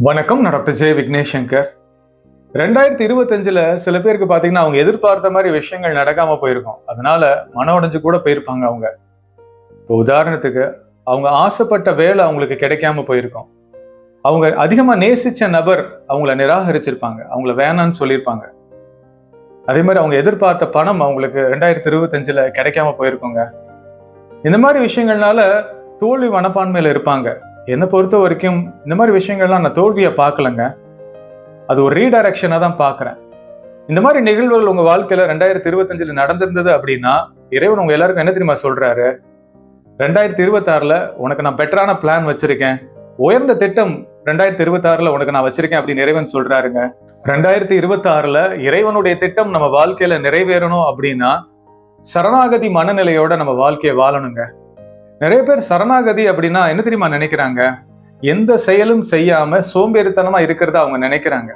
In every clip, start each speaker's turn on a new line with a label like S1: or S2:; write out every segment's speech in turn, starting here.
S1: வணக்கம் நான் டாக்டர் ஜெய விக்னேஷ் சங்கர். ரெண்டாயிரத்தி இருபத்தஞ்சில் சில பேருக்கு பார்த்தீங்கன்னா அவங்க எதிர்பார்த்த மாதிரி விஷயங்கள் நடக்காமல் போயிருக்கும். அதனால மன உடைஞ்சு கூட போயிருப்பாங்க அவங்க. இப்போ உதாரணத்துக்கு அவங்க ஆசைப்பட்ட வேலை அவங்களுக்கு கிடைக்காம போயிருக்கும். அவங்க அதிகமாக நேசித்த நபர் அவங்கள நிராகரிச்சிருப்பாங்க. அவங்கள வேணான்னு சொல்லியிருப்பாங்க. அதே மாதிரி அவங்க எதிர்பார்த்த பணம் அவங்களுக்கு ரெண்டாயிரத்தி இருபத்தஞ்சில் கிடைக்காம போயிருக்கோங்க. இந்த மாதிரி விஷயங்கள்னால தோல்வி மனப்பான்மையில் இருப்பாங்க. என்னை பொறுத்த வரைக்கும் இந்த மாதிரி விஷயங்கள்லாம் நான் தோல்வியை பார்க்கலங்க. அது ஒரு ரீடைரக்ஷனாக தான் பார்க்குறேன். இந்த மாதிரி நிகழ்வுகள் உங்கள் வாழ்க்கையில் ரெண்டாயிரத்தி இருபத்தஞ்சில் நடந்திருந்தது அப்படின்னா இறைவன் உங்கள் எல்லாருக்கும் என்ன தெரியுமா சொல்கிறாரு ரெண்டாயிரத்தி இருபத்தாறில் உனக்கு நான் பெட்டரான பிளான் வச்சுருக்கேன். உயர்ந்த திட்டம் ரெண்டாயிரத்தி இருபத்தாறில் உனக்கு நான் வச்சுருக்கேன் அப்படின்னு இறைவன் சொல்கிறாருங்க ரெண்டாயிரத்தி இருபத்தாறில் இறைவனுடைய திட்டம் நம்ம வாழ்க்கையில் நிறைவேறணும் அப்படின்னா சரணாகதி மனநிலையோட நம்ம வாழ்க்கையை வாழணுங்க. நிறைய பேர் சரணாகதி அப்படின்னா என்ன தெரியுமா நினைக்கிறாங்க? எந்த செயலும் செய்யாம சோம்பேறித்தனமா இருக்கிறத அவங்க நினைக்கிறாங்க.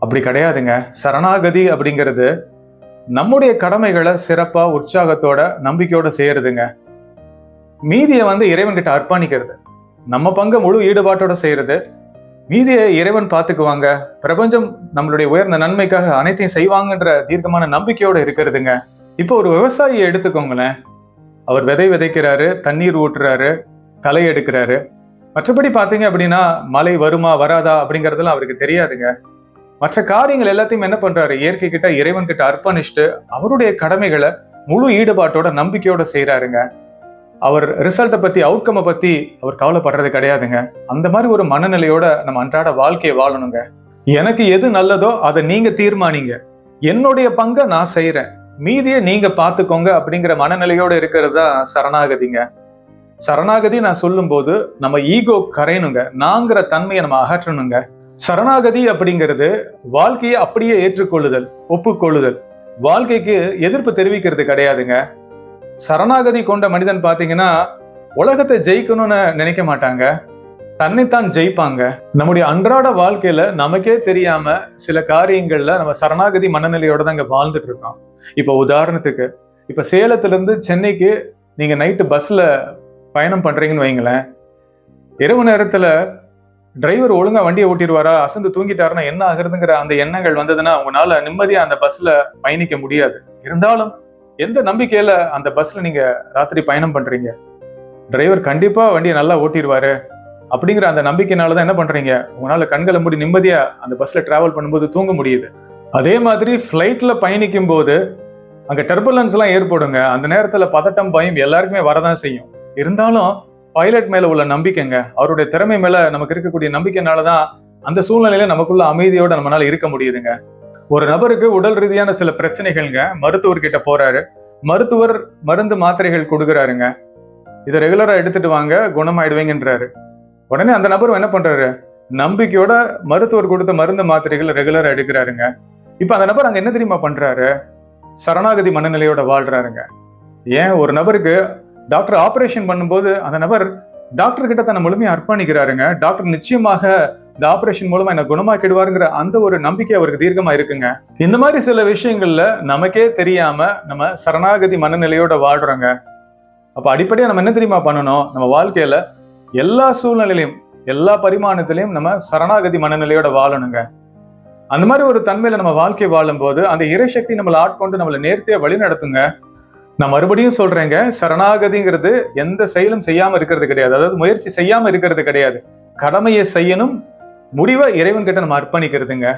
S1: அப்படி கிடையாதுங்க. சரணாகதி அப்படிங்கிறது நம்முடைய கடமைகளை சிறப்பா உற்சாகத்தோட நம்பிக்கையோட செய்யறதுங்க. மீதியை வந்து இறைவன் கிட்ட அர்ப்பணிக்கிறது. நம்ம பங்கு முழு ஈடுபாட்டோட செய்யறது. மீதியை இறைவன் பார்த்துக்குவாங்க பிரபஞ்சம் நம்மளுடைய உயர்ந்த நன்மைக்காக அனைத்தையும் செய்வாங்கன்ற தீர்க்கமான நம்பிக்கையோட இருக்கிறதுங்க. இப்போ ஒரு விவசாயியை எடுத்துக்கோங்களேன். அவர் விதை விதைக்கிறாரு தண்ணீர் ஊட்டுறாரு களை எடுக்கிறாரு. மற்றபடி பார்த்தீங்க அப்படின்னா மழை வருமா வராதா அப்படிங்கிறதெல்லாம் அவருக்கு தெரியாதுங்க. மற்ற காரியங்கள் எல்லாத்தையும் என்ன பண்றாரு? இயற்கை கிட்ட இறைவன் கிட்ட அர்ப்பணிச்சுட்டு அவருடைய கடமைகளை முழு ஈடுபாட்டோட நம்பிக்கையோட செய்யறாருங்க அவர் ரிசல்ட்டை பத்தி அவுட்கம்மை பத்தி அவர் கவலைப்படுறது கிடையாதுங்க. அந்த மாதிரி ஒரு மனநிலையோட நம்ம அன்றாட வாழ்க்கையை வாழணுங்க. எனக்கு எது நல்லதோ அதை நீங்க தீர்மானிங்க. என்னுடைய பங்கை நான் செய்யறேன் மீதியை நீங்க பார்த்துக்கோங்க அப்படிங்கிற மனநிலையோடு இருக்கிறது தான் சரணாகதிங்க. சரணாகதி நான் சொல்லும்போது நம்ம ஈகோ கரையணுங்க. நாங்கிற தன்மையை நம்ம அகற்றணுங்க. சரணாகதி அப்படிங்கிறது வாழ்க்கையை அப்படியே ஏற்றுக்கொள்ளுதல் ஒப்புக்கொள்ளுதல். வாழ்க்கைக்கு எதிர்ப்பு தெரிவிக்கிறது கிடையாதுங்க. சரணாகதி கொண்ட மனிதன் பார்த்தீங்கன்னா உலகத்தை ஜெயிக்கணும்னு நினைக்க மாட்டாங்க. தன்னைத்தான் ஜெயிப்பாங்க. நம்முடைய அன்றாட வாழ்க்கையில நமக்கே தெரியாம சில காரியங்கள்ல நம்ம சரணாகதி மனநிலையோட தான் இங்க வாழ்ந்துட்டு இருக்கோம். இப்போ உதாரணத்துக்கு இப்ப சேலத்துலேருந்து சென்னைக்கு நீங்க நைட்டு பஸ்ல பயணம் பண்றீங்கன்னு வைங்களேன். இரவு நேரத்துல டிரைவர் ஒழுங்கா வண்டியை ஓட்டிடுவாரா? அசந்து தூங்கிட்டாருன்னா என்ன ஆகுறதுங்கிற அந்த எண்ணங்கள் வந்ததுன்னா உங்களால நிம்மதியா அந்த பஸ்ல பயணிக்க முடியாது. இருந்தாலும் எந்த நம்பிக்கையில அந்த பஸ்ல நீங்க ராத்திரி பயணம் பண்றீங்க? டிரைவர் கண்டிப்பா வண்டியை நல்லா ஓட்டிடுவாரு. அப்படிங்கிற அந்த நம்பிக்கையினால தான் என்ன பண்ணுறீங்க உங்களால் கண்களை மூடி நிம்மதியாக அந்த பஸ்ஸில் ட்ராவல் பண்ணும்போது தூங்க முடியுது. அதே மாதிரி ஃப்ளைட்டில் பயணிக்கும் போது அங்கே டர்புலன்ஸ் ஏற்படுங்க. அந்த நேரத்தில் பதட்டம் பயம் எல்லாருக்குமே வரதான் செய்யும். இருந்தாலும் பைலட் மேலே உள்ள நம்பிக்கைங்க. அவருடைய திறமை மேலே நமக்கு இருக்கக்கூடிய நம்பிக்கைனால தான் அந்த சூழ்நிலையில நமக்குள்ள அமைதியோடு நம்மளால இருக்க முடியுதுங்க. ஒரு நபருக்கு உடல் ரீதியான சில பிரச்சனைகள்ங்க. மருத்துவர்கிட்ட போறாரு. மருத்துவர் மருந்து மாத்திரைகள் கொடுக்குறாருங்க. இதை ரெகுலராக எடுத்துட்டு வாங்க குணமாயிடுவீங்கன்றாரு. உடனே அந்த நபர் என்ன பண்றாரு? நம்பிக்கையோட மருத்துவர் கொடுத்த மருந்து மாத்திரைகள் ரெகுலரா எடுக்கிறாருங்க. இப்ப அந்த நபர் அங்க என்ன தெரியுமா பண்றாரு? சரணாகதி மனநிலையோட வாழ்றாருங்க. ஏன்? ஒரு நபருக்கு டாக்டர் ஆப்ரேஷன் பண்ணும்போது அந்த நபர் டாக்டர் கிட்ட தன்னை முழுமையை அர்ப்பணிக்கிறாருங்க. டாக்டர் நிச்சயமாக இந்த ஆப்ரேஷன் மூலமா என்ன குணமாக்கிடுவாருங்கிற அந்த ஒரு நம்பிக்கை அவருக்கு தீர்க்கமா இருக்குங்க. இந்த மாதிரி சில விஷயங்கள்ல நமக்கே தெரியாம நம்ம சரணாகதி மனநிலையோட வாழ்றோங்க. அப்ப அடிப்படையா நம்ம என்ன தெரியுமா பண்ணணும்? நம்ம வாழ்க்கையில எல்லா சூழ்நிலையிலையும் எல்லா பரிமாணத்திலையும் நம்ம சரணாகதி மனநிலையோட வாழணுங்க. அந்த மாதிரி ஒரு தன்மையில நம்ம வாழ்க்கை வாழும்போது அந்த இறைசக்தி நம்மளை ஆட்கொண்டு நம்மளை நேர்த்தியா வழி நடத்துங்க. நான் மறுபடியும் சொல்றேங்க சரணாகதிங்கிறது எந்த செயலும் செய்யாம இருக்கிறது கிடையாது. அதாவது முயற்சி செய்யாம இருக்கிறது கிடையாது. கடமையை செய்யணும் முடிவை இறைவன் கிட்ட நம்ம அர்ப்பணிக்கிறதுங்க.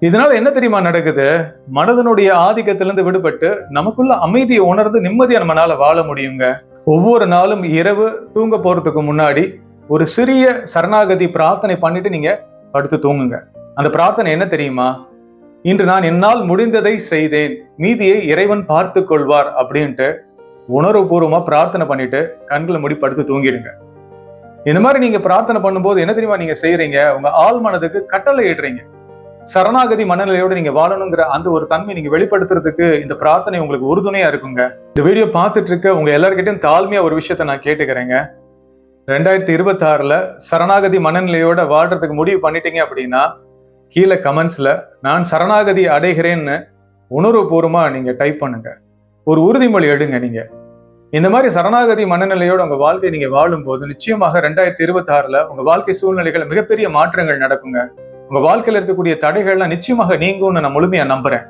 S1: இதனால என்ன தெரியுமா நடக்குது? மனதனுடைய ஆதிக்கத்திலிருந்து விடுபட்டு நமக்குள்ள அமைதியை உணர்ந்து நிம்மதியா நம்மளால வாழ முடியுங்க. ஒவ்வொரு நாளும் இரவு தூங்க போறதுக்கு முன்னாடி ஒரு சிறிய சரணாகதி பிரார்த்தனை பண்ணிட்டு நீங்க படுத்து தூங்குங்க. அந்த பிரார்த்தனை என்ன தெரியுமா? இன்று நான் என்னால் முடிந்ததை செய்தேன். மீதியை இறைவன் பார்த்து கொள்வார் அப்படின்ட்டு உணர்வுபூர்வமா பிரார்த்தனை பண்ணிட்டு கண்களை மூடி படுத்து தூங்கிடுங்க. இந்த மாதிரி நீங்க பிரார்த்தனை பண்ணும்போது என்ன தெரியுமா நீங்க செய்யறீங்க? உங்க ஆள் மனதுக்கு கட்டளை இடுறீங்க. சரணாகதி மனநிலையோட நீங்க வாழணுங்கிற அந்த ஒரு தன்மை நீங்க வெளிப்படுத்துறதுக்கு இந்த பிரார்த்தனை உங்களுக்கு உறுதுணையா இருக்குங்க. இந்த வீடியோ பார்த்துட்டு இருக்க உங்க எல்லாருக்கிட்டையும் தாழ்மையா ஒரு விஷயத்த நான் கேட்டுக்கிறேங்க. ரெண்டாயிரத்தி இருபத்தாறில் சரணாகதி மனநிலையோட வாழ்றதுக்கு முடிவு பண்ணிட்டீங்க அப்படின்னா கீழே கமெண்ட்ஸ்ல நான் சரணாகதி அடைகிறேன்னு உணர்வுபூர்வமா நீங்க டைப் பண்ணுங்க. ஒரு உறுதிமொழி எடுங்க நீங்க. இந்த மாதிரி சரணாகதி மனநிலையோட உங்க வாழ்க்கை நீங்க வாழும்போது நிச்சயமாக ரெண்டாயிரத்தி இருபத்தாறில் உங்கள் உங்க வாழ்க்கை சூழ்நிலைகள் மிகப்பெரிய மாற்றங்கள் நடக்குங்க. உங்க வாழ்க்கையில இருக்கக்கூடிய தடைகள்லாம் நிச்சயமாக நீங்கும்னு நான் முழுமையாக நம்புறேன்.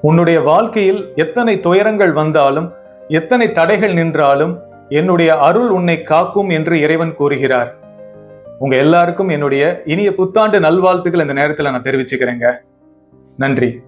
S1: உன்னுடைய வாழ்க்கையில் எத்தனை துயரங்கள் வந்தாலும் எத்தனை தடைகள் நின்றாலும் என்னுடைய அருள் உன்னை காக்கும் என்று இறைவன் கூறுகிறார். உங்க எல்லாருக்கும் என்னுடைய இனிய புத்தாண்டு நல்வாழ்த்துக்கள் இந்த நேரத்தில் நான் தெரிவிச்சுக்கிறேங்க. நன்றி.